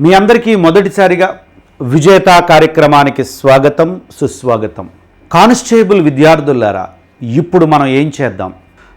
మీ అందరికీ మొదటిసారిగా విజేత కార్యక్రమానికి స్వాగతం సుస్వాగతం. కానిస్టేబుల్ విద్యార్థులారా ఇప్పుడు మనం ఏం చేద్దాం?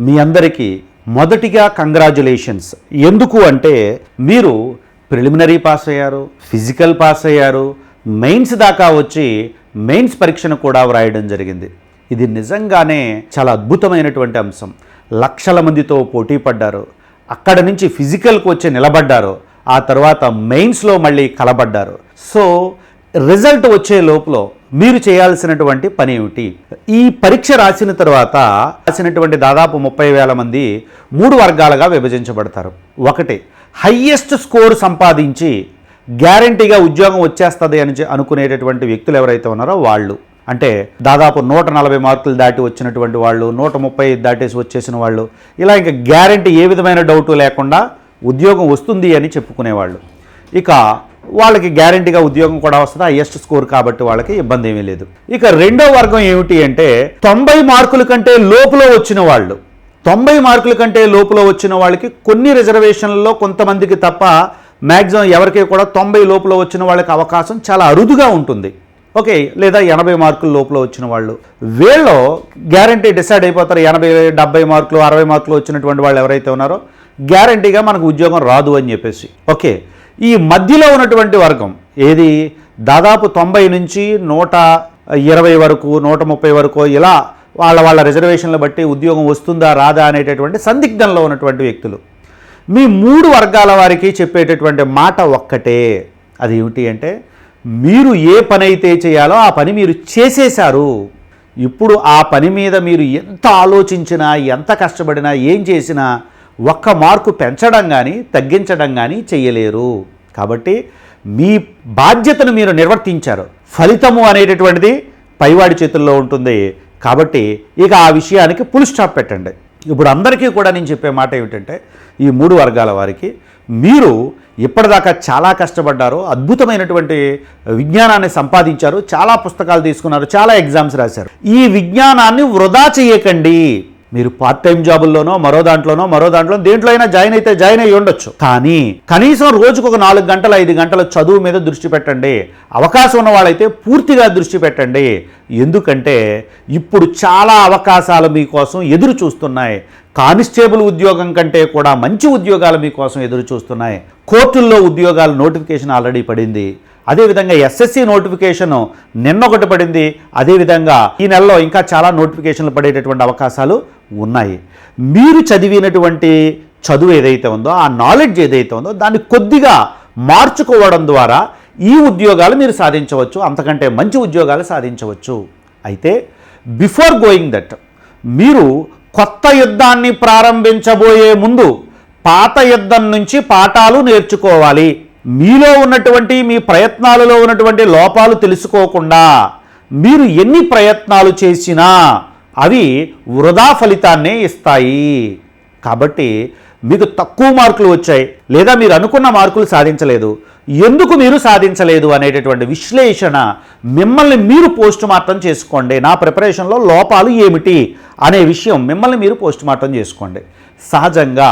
మీ అందరికీ మొదటిగా కంగ్రాచులేషన్స్. ఎందుకు అంటే మీరు ప్రిలిమినరీ పాస్ అయ్యారు ఫిజికల్ పాస్ అయ్యారు మెయిన్స్ దాకా వచ్చి మెయిన్స్ పరీక్షను కూడా వ్రాయడం జరిగింది. ఇది నిజంగానే చాలా అద్భుతమైనటువంటి అంశం. లక్షల మందితో పోటీ పడ్డారు. అక్కడ నుంచి ఫిజికల్కి వచ్చి నిలబడ్డారు. ఆ తర్వాత మెయిన్స్లో మళ్ళీ కలబడ్డారు. సో రిజల్ట్ వచ్చే లోపల మీరు చేయాల్సినటువంటి పని ఏమిటి? ఈ పరీక్ష రాసిన తర్వాత రాసినటువంటి దాదాపు ముప్పై వేల మంది మూడు వర్గాలుగా విభజించబడతారు. ఒకటి హయ్యెస్ట్ స్కోర్ సంపాదించి గ్యారంటీగా ఉద్యోగం వచ్చేస్తుంది అని అనుకునేటటువంటి వ్యక్తులు ఎవరైతే ఉన్నారో వాళ్ళు. అంటే దాదాపు నూట నలభై మార్కులు దాటి వచ్చినటువంటి వాళ్ళు నూట ముప్పై దాటేసి వచ్చేసిన వాళ్ళు. ఇలా ఇంకా గ్యారంటీ ఏ విధమైన డౌటు లేకుండా ఉద్యోగం వస్తుంది అని చెప్పుకునేవాళ్ళు. ఇక వాళ్ళకి గ్యారంటీగా ఉద్యోగం కూడా వస్తుంది? హైయెస్ట్ స్కోర్ కాబట్టి వాళ్ళకి ఇబ్బంది ఏమీ లేదు. ఇక రెండో వర్గం ఏమిటి అంటే తొంభై మార్కుల కంటే లోపల వచ్చిన వాళ్ళు. తొంభై మార్కుల కంటే లోపల వచ్చిన వాళ్ళకి కొన్ని రిజర్వేషన్లలో కొంతమందికి తప్ప మ్యాక్సిమం ఎవరికి కూడా తొంభై లోపల వచ్చిన వాళ్ళకి అవకాశం చాలా అరుదుగా ఉంటుంది. ఓకే లేదా ఎనభై మార్కుల లోపల వచ్చిన వాళ్ళు. వీళ్ళు గ్యారంటీ డిసైడ్ అయిపోతారు ఎనభై డెబ్బై మార్కులు అరవై మార్కులు వచ్చినటువంటి వాళ్ళు ఎవరైతే ఉన్నారో గ్యారంటీగా మనకు ఉద్యోగం రాదు అని చెప్పేసి. ఓకే ఈ మధ్యలో ఉన్నటువంటి వర్గం ఏది? దాదాపు తొంభై నుంచి నూట ఇరవై వరకు నూట ముప్పై వరకు ఇలా వాళ్ళ వాళ్ళ రిజర్వేషన్లు బట్టి ఉద్యోగం వస్తుందా రాదా అనేటటువంటి సందిగ్ధంలో ఉన్నటువంటి వ్యక్తులు. మీ మూడు వర్గాల వారికి చెప్పేటటువంటి మాట ఒక్కటే. అది ఏమిటి అంటే మీరు ఏ పని అయితే చేయాలో ఆ పని మీరు చేసేశారు. ఇప్పుడు ఆ పని మీద మీరు ఎంత ఆలోచించినా ఎంత కష్టపడినా ఏం చేసినా ఒక్క మార్కు పెంచడం కానీ తగ్గించడం కానీ చేయలేరు. కాబట్టి మీ బాధ్యతను మీరు నిర్వర్తించారు. ఫలితము అనేటటువంటిది పైవాడి చేతుల్లో ఉంటుంది. కాబట్టి ఇక ఆ విషయానికి ఫుల్ స్టాప్ పెట్టండి. ఇప్పుడు అందరికీ కూడా నేను చెప్పే మాట ఏమిటంటే ఈ మూడు వర్గాల వారికి మీరు ఇప్పటిదాకా చాలా కష్టపడ్డారు అద్భుతమైనటువంటి విజ్ఞానాన్ని సంపాదించారు చాలా పుస్తకాలు తీసుకున్నారు చాలా ఎగ్జామ్స్ రాశారు. ఈ విజ్ఞానాన్ని వృధా చేయకండి. మీరు పార్ట్ టైం జాబుల్లోనో మరో దాంట్లోనో మరో దాంట్లో దేంట్లో అయినా జాయిన్ అయితే జాయిన్ అయ్యి ఉండొచ్చు. కానీ కనీసం రోజుకు ఒక నాలుగు గంటలు ఐదు గంటల చదువు మీద దృష్టి పెట్టండి. అవకాశం ఉన్న వాళ్ళైతే పూర్తిగా దృష్టి పెట్టండి. ఎందుకంటే ఇప్పుడు చాలా అవకాశాలు మీకోసం ఎదురు చూస్తున్నాయి కానిస్టేబుల్ ఉద్యోగం కంటే కూడా మంచి ఉద్యోగాలు మీకోసం ఎదురు చూస్తున్నాయి కోర్టుల్లో ఉద్యోగాల నోటిఫికేషన్ ఆల్రెడీ పడింది. అదేవిధంగా ఎస్ఎస్సి నోటిఫికేషన్ నిన్న ఒకటి పడింది. అదేవిధంగా ఈ నెలలో ఇంకా చాలా నోటిఫికేషన్లు పడేటటువంటి అవకాశాలు ఉన్నాయి. మీరు చదివినటువంటి చదువు ఏదైతే ఉందో ఆ నాలెడ్జ్ ఏదైతే ఉందో దాన్ని కొద్దిగా మార్చుకోవడం ద్వారా ఈ ఉద్యోగాలు మీరు సాధించవచ్చు. అంతకంటే మంచి ఉద్యోగాలు సాధించవచ్చు. అయితే బిఫోర్ గోయింగ్ దట్ మీరు కొత్త యుద్ధాన్ని ప్రారంభించబోయే ముందు పాత యుద్ధం నుంచి పాఠాలు నేర్చుకోవాలి. మీలో ఉన్నటువంటి మీ ప్రయత్నాలలో ఉన్నటువంటి లోపాలు తెలుసుకోకుండా మీరు ఎన్ని ప్రయత్నాలు చేసినా అవి వృధా ఫలితాన్నే ఇస్తాయి. కాబట్టి మీకు తక్కువ మార్కులు వచ్చాయి లేదా మీరు అనుకున్న మార్కులు సాధించలేదు. ఎందుకు మీరు సాధించలేదు అనేటటువంటి విశ్లేషణ మిమ్మల్ని మీరు పోస్ట్ మార్టం చేసుకోండి. నా ప్రిపరేషన్లో లోపాలు ఏమిటి? అనే విషయం మిమ్మల్ని మీరు పోస్ట్ మార్టం చేసుకోండి. సహజంగా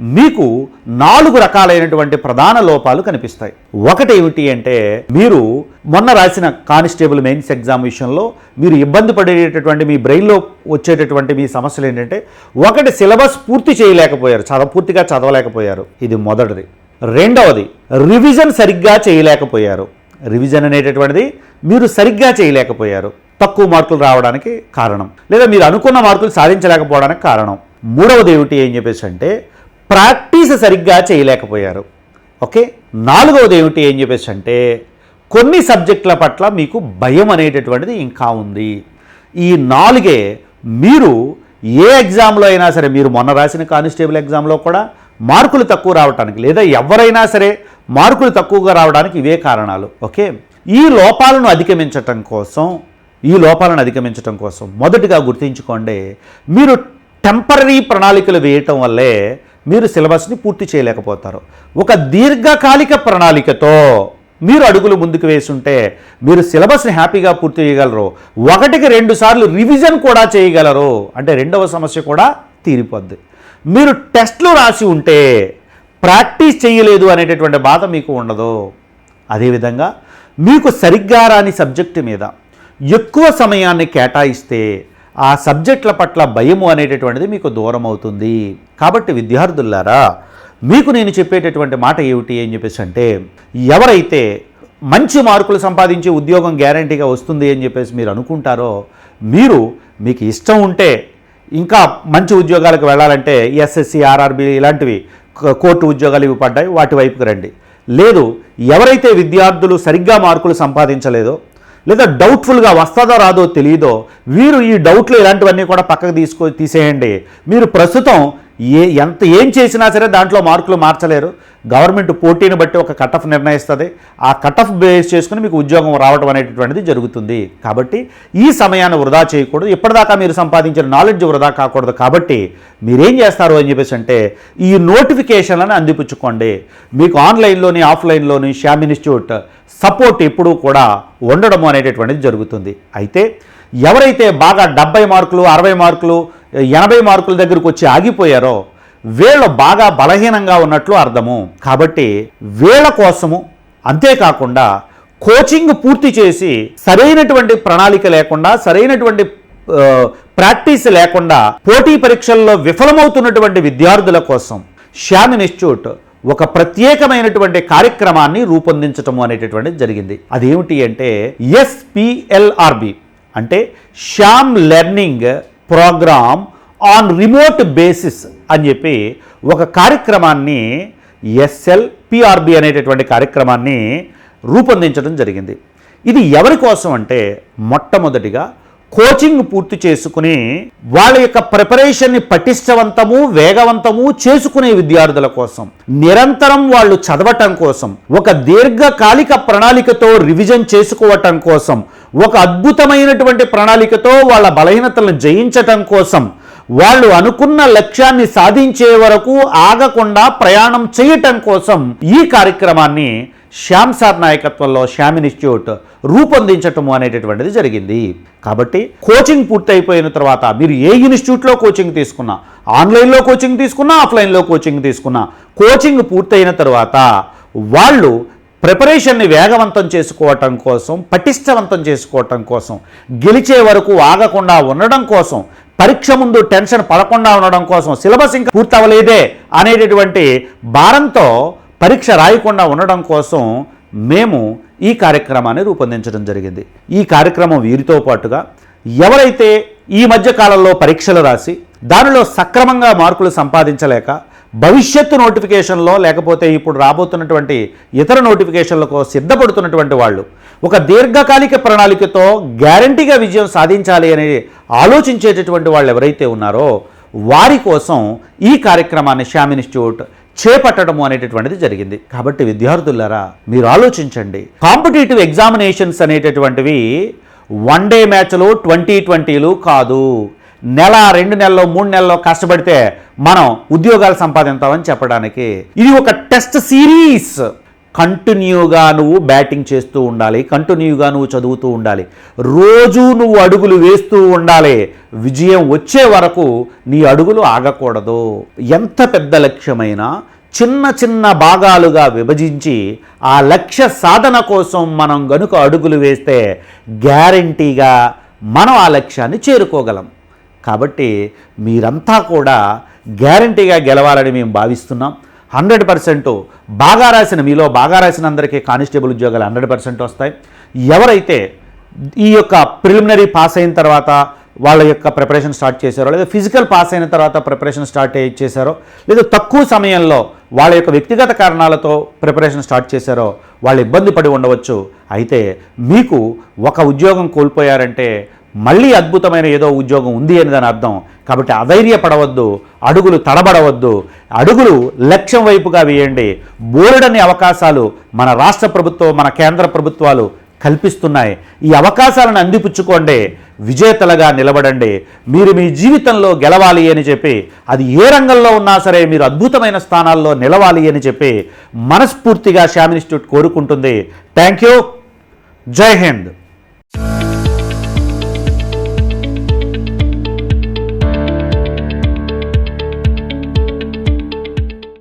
మీకు నాలుగు రకాలైనటువంటి ప్రధాన లోపాలు కనిపిస్తాయి. ఒకటి ఏమిటి అంటే మీరు మొన్న రాసిన కానిస్టేబుల్ మెయిన్స్ ఎగ్జామ్ విషయంలో మీరు ఇబ్బంది పడేటటువంటి మీ బ్రెయిన్లో వచ్చేటటువంటి మీ సమస్యలు ఏంటంటే ఒకటి సిలబస్ పూర్తి చేయలేకపోయారు చదవ పూర్తిగా చదవలేకపోయారు. ఇది మొదటిది. రెండవది రివిజన్ సరిగ్గా చేయలేకపోయారు. రివిజన్ అనేటటువంటిది మీరు సరిగ్గా చేయలేకపోయారు. తక్కువ మార్కులు రావడానికి కారణం. లేదా మీరు అనుకున్న మార్కులు సాధించలేకపోవడానికి కారణం. మూడవది ఏమిటి ఏం చెప్పేసి అంటే ప్రాక్టీస్ సరిగ్గా చేయలేకపోయారు. ఓకే? నాలుగవది ఏమిటి ఏం చెప్పేసి అంటే కొన్ని సబ్జెక్టుల పట్ల మీకు భయం అనేటటువంటిది ఇంకా ఉంది. ఈ నాలుగే మీరు ఏ ఎగ్జామ్లో అయినా సరే మీరు మొన్న రాసిన కానిస్టేబుల్ ఎగ్జామ్లో కూడా మార్కులు తక్కువ రావడానికి లేదా ఎవరైనా సరే మార్కులు తక్కువగా రావడానికి ఇవే కారణాలు. ఓకే? ఈ లోపాలను అధిగమించటం కోసం ఈ లోపాలను అధిగమించటం కోసం మొదటిగా గుర్తించుకోండి. మీరు టెంపరీ ప్రణాళికలు వేయటం వల్లే మీరు సిలబస్ని పూర్తి చేయలేకపోతారు. ఒక దీర్ఘకాలిక ప్రణాళికతో మీరు అడుగులు ముందుకు వేసుంటే మీరు సిలబస్ని హ్యాపీగా పూర్తి చేయగలరు. ఒకటికి రెండు సార్లు రివిజన్ కూడా చేయగలరు. అంటే రెండవ సమస్య కూడా తీరిపోద్ది. మీరు టెస్ట్లు రాసి ఉంటే ప్రాక్టీస్ చేయలేదు అనేటటువంటి బాధ మీకు ఉండదు. అదేవిధంగా మీకు సరిగ్గా రాని సబ్జెక్టు మీద ఎక్కువ సమయాన్ని కేటాయిస్తే ఆ సబ్జెక్టుల పట్ల భయము అనేటటువంటిది మీకు దూరం అవుతుంది. కాబట్టి విద్యార్థులారా మీకు నేను చెప్పేటటువంటి మాట ఏమిటి అని చెప్పేసి అంటే ఎవరైతే మంచి మార్కులు సంపాదించి ఉద్యోగం గ్యారంటీగా వస్తుంది అని చెప్పేసి మీరు అనుకుంటారో మీరు మీకు ఇష్టం ఉంటే ఇంకా మంచి ఉద్యోగాలకు వెళ్ళాలంటే ఎస్ఎస్సి ఆర్ఆర్బి ఇలాంటివి కోర్టు ఉద్యోగాలు ఇవి పడ్డాయి వాటి వైపుకి రండి. లేదు ఎవరైతే విద్యార్థులు సరిగ్గా మార్కులు సంపాదించలేదో లేదా డౌట్ఫుల్గా వస్తుందో రాదో తెలియదో వీరు ఈ డౌట్లు ఇలాంటివన్నీ కూడా పక్కకు తీసుకో తీసేయండి. మీరు ప్రస్తుతం ఏ ఎంత ఏం చేసినా సరే దాంట్లో మార్కులు మార్చలేరు. గవర్నమెంట్ పోటీని బట్టి ఒక కట్ ఆఫ్ నిర్ణయిస్తుంది. ఆ కట్ ఆఫ్ బేస్ చేసుకుని మీకు ఉద్యోగం రావడం అనేటటువంటిది జరుగుతుంది. కాబట్టి ఈ సమయాన్ని వృధా చేయకూడదు. ఇప్పటిదాకా మీరు సంపాదించిన నాలెడ్జ్ వృధా కాకూడదు. కాబట్టి మీరేం చేస్తారు అని చెప్పేసి అంటే ఈ నోటిఫికేషన్లను అందిపుచ్చుకోండి. మీకు ఆన్లైన్లోని ఆఫ్లైన్లోని శ్యామ్ ఇన్స్టిట్యూట్ సపోర్ట్ ఎప్పుడూ కూడా ఉండడం అనేటటువంటిది జరుగుతుంది. అయితే ఎవరైతే బాగా డెబ్బై మార్కులు అరవై మార్కులు ఎనభై మార్కుల దగ్గరకు వచ్చి ఆగిపోయారో వీళ్ళు బాగా బలహీనంగా ఉన్నట్లు అర్థము. కాబట్టి వీళ్ళ కోసము అంతేకాకుండా కోచింగ్ పూర్తి చేసి సరైనటువంటి ప్రణాళిక లేకుండా సరైనటువంటి ప్రాక్టీస్ లేకుండా పోటీ పరీక్షల్లో విఫలమవుతున్నటువంటి విద్యార్థుల కోసం శ్యామ్ ఇన్స్టిట్యూట్ ఒక ప్రత్యేకమైనటువంటి కార్యక్రమాన్ని రూపొందించటము అనేటటువంటిది జరిగింది. అదేమిటి అంటే ఎస్పిఎల్ఆర్బి. అంటే Shyam learning program on remote basis అని చెప్పి ఒక కార్యక్రమాన్ని ఎస్ఎల్ పిఆర్బి అనేటటువంటి కార్యక్రమాన్ని రూపొందించడం జరిగింది. ఇది ఎవరి కోసం అంటే మొట్టమొదటిగా కోచింగ్ పూర్తి చేసుకుని వాళ్ళ యొక్క ప్రిపరేషన్ని పటిష్టవంతము వేగవంతము చేసుకునే విద్యార్థుల కోసం నిరంతరం వాళ్ళు చదవటం కోసం ఒక దీర్ఘకాలిక ప్రణాళికతో రివిజన్ చేసుకోవటం కోసం ఒక అద్భుతమైనటువంటి ప్రణాళికతో వాళ్ళ బలహీనతలను జయించటం కోసం వాళ్ళు అనుకున్న లక్ష్యాన్ని సాధించే వరకు ఆగకుండా ప్రయాణం చేయటం కోసం ఈ కార్యక్రమాన్ని శ్యామ్ సార్ నాయకత్వంలో శ్యామ్ ఇన్స్టిట్యూట్ రూపొందించటము అనేటటువంటిది జరిగింది. కాబట్టి కోచింగ్ పూర్తయిపోయిన తర్వాత మీరు ఏ ఇన్స్టిట్యూట్లో కోచింగ్ తీసుకున్నా ఆన్లైన్లో కోచింగ్ తీసుకున్నా ఆఫ్లైన్లో కోచింగ్ తీసుకున్నా కోచింగ్ పూర్తయిన తర్వాత వాళ్ళు ప్రిపరేషన్ని వేగవంతం చేసుకోవటం కోసం పటిష్టవంతం చేసుకోవటం కోసం గెలిచే వరకు ఆగకుండా ఉండడం కోసం పరీక్ష ముందు టెన్షన్ పడకుండా ఉండడం కోసం సిలబస్ ఇంకా పూర్తవలేదే అనేటటువంటి భారంతో పరీక్ష రాయకుండా ఉండడం కోసం మేము ఈ కార్యక్రమాన్ని రూపొందించడం జరిగింది. ఈ కార్యక్రమం వీరితో పాటుగా ఎవరైతే ఈ మధ్య కాలంలో పరీక్షలు రాసి దానిలో సక్రమంగా మార్కులు సంపాదించలేక భవిష్యత్తు నోటిఫికేషన్లో లేకపోతే ఇప్పుడు రాబోతున్నటువంటి ఇతర నోటిఫికేషన్లకు సిద్ధపడుతున్నటువంటి వాళ్ళు ఒక దీర్ఘకాలిక ప్రణాళికతో గ్యారంటీగా విజయం సాధించాలి అని ఆలోచించేటటువంటి వాళ్ళు ఎవరైతే ఉన్నారో వారి కోసం ఈ కార్యక్రమాన్ని శ్యామ్ ఇన్స్టిట్యూట్ చేపట్టడము అనేటటువంటిది జరిగింది. కాబట్టి విద్యార్థులారా మీరు ఆలోచించండి. కాంపిటేటివ్ ఎగ్జామినేషన్స్ అనేటటువంటివి వన్ డే మ్యాచ్లు ట్వంటీ ట్వంటీలు కాదు. నెల రెండు నెలల్లో మూడు నెలల్లో కష్టపడితే మనం ఉద్యోగాలు సంపాదించామని చెప్పడానికి ఇది ఒక టెస్ట్ సిరీస్. కంటిన్యూగా నువ్వు బ్యాటింగ్ చేస్తూ ఉండాలి కంటిన్యూగా నువ్వు చదువుతూ ఉండాలి. రోజు నువ్వు అడుగులు వేస్తూ ఉండాలి. విజయం వచ్చే వరకు నీ అడుగులు ఆగకూడదు. ఎంత పెద్ద లక్ష్యమైనా చిన్న చిన్న భాగాలుగా విభజించి ఆ లక్ష్య సాధన కోసం మనం గనుక అడుగులు వేస్తే గ్యారంటీగా మనం ఆ లక్ష్యాన్ని చేరుకోగలం. కాబట్టి మీరంతా కూడా గ్యారంటీగా గెలవాలని మేము భావిస్తున్నాం. హండ్రెడ్ పర్సెంట్ బాగా రాసిన మీలో బాగా రాసిన అందరికీ కానిస్టేబుల్ ఉద్యోగాలు హండ్రెడ్ పర్సెంట్ వస్తాయి. ఎవరైతే ఈ యొక్క ప్రిలిమినరీ పాస్ అయిన తర్వాత వాళ్ళ యొక్క ప్రిపరేషన్ స్టార్ట్ చేశారో లేదా ఫిజికల్ పాస్ అయిన తర్వాత ప్రిపరేషన్ స్టార్ట్ చేశారో లేదా తక్కువ సమయంలో వాళ్ళ యొక్క వ్యక్తిగత కారణాలతో ప్రిపరేషన్ స్టార్ట్ చేశారో వాళ్ళు ఇబ్బంది పడి ఉండవచ్చు. అయితే మీకు ఒక ఉద్యోగం కోల్పోయారంటే మళ్ళీ అద్భుతమైన ఏదో ఉద్యోగం ఉంది అని దాని అర్థం. కాబట్టి అధైర్యపడవద్దు. అడుగులు తడబడవద్దు. అడుగులు లక్ష్యం వైపుగా వేయండి. బోలెడని అవకాశాలు మన రాష్ట్ర ప్రభుత్వం మన కేంద్ర ప్రభుత్వాలు కల్పిస్తున్నాయి. ఈ అవకాశాలను అందిపుచ్చుకోండి. విజేతలుగా నిలబడండి. మీరు మీ జీవితంలో గెలవాలి అని చెప్పి అది ఏ రంగంలో ఉన్నా సరే మీరు అద్భుతమైన స్థానాల్లో నిలవాలి అని చెప్పి మనస్ఫూర్తిగా శ్యామ్ ఇన్స్టిట్యూట్ కోరుకుంటుంది. Thank you. జై హింద్.